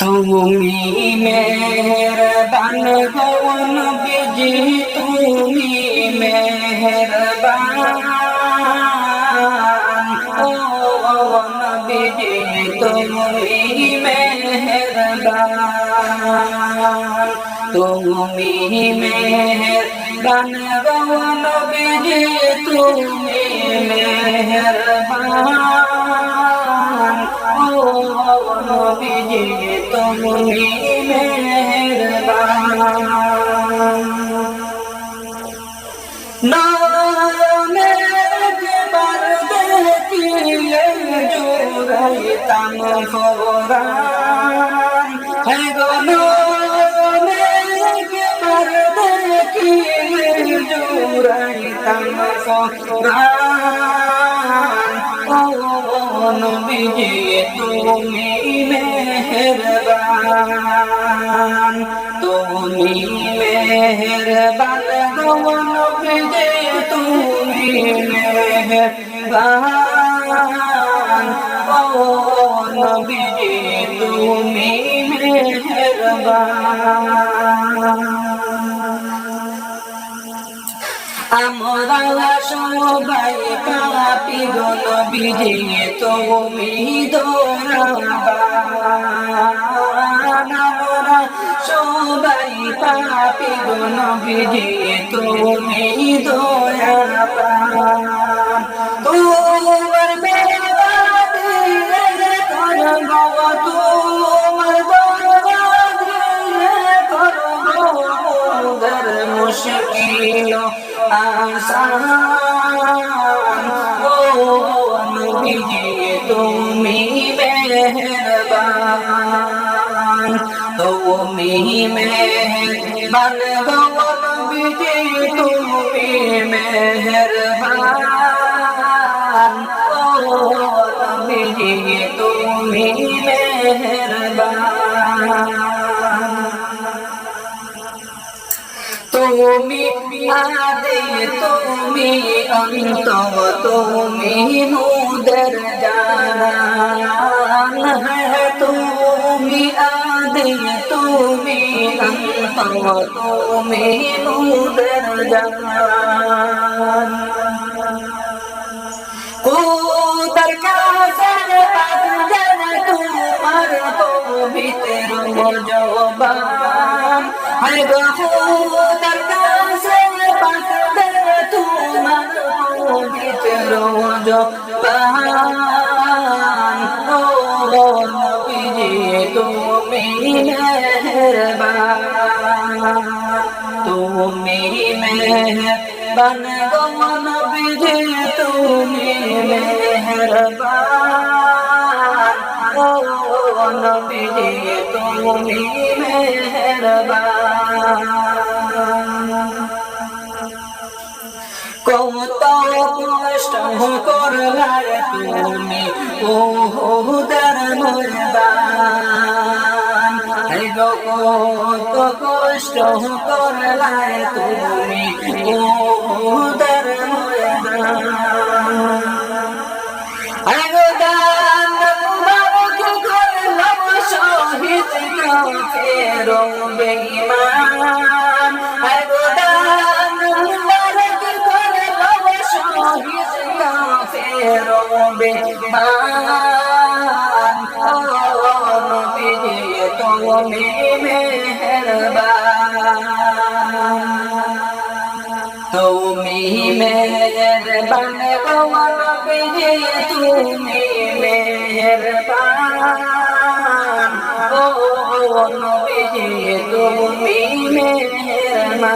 তুমি মেহরবান গৌন বিজি তুমি মেহরবান। ও নবীজি, তুমি মেহরবান। তুমি মেহরবান গৌন বিজি তুমি মেহরবান। নবীজি তুমি মেহরবান। নয়নের একবার দেখিলে জোড়াইতাম ফোরান হে গো নয়নের একবার দেখিলে জোড়াইতাম ফোরান নবীজি তুমি মেহরবান তুমি মেহরবান তুমি মেহরবান। ও নবীজি তুমি মেহরবান। আমরা সবাই পাপি গণ বিজে তুমি আমরা সবাই পাপি গণ বিজে তুমি দয়াবান তুমি মেহরবান তুমি মেহরবান গো নবীজি তুমি মেহরবান তুমি মেহরবান তুমি আদে তুমি অন্ত তুমি নুদর জানান। है তুমি আদে তুমি অন্ত তুমি নুদর জানান। কোদর কাসর তোমার পবিত্র জবান হায় গো কোদর কাসর পাক জন তোমার পবিত্র জবান ও নবীজি তুমি মেহরবান তুমি মেহরবান গো তুমি মেহরবান কত কষ্ট করলার তুমি ও হুদার কত কষ্ট করলার তুমি ও কাফের বেঈমান হে গো দান মুবারক করলাম শহীদ কাফের বেঈমান ও নবীজি তুমি মেহরবান নবীজি তুমি মেহমান।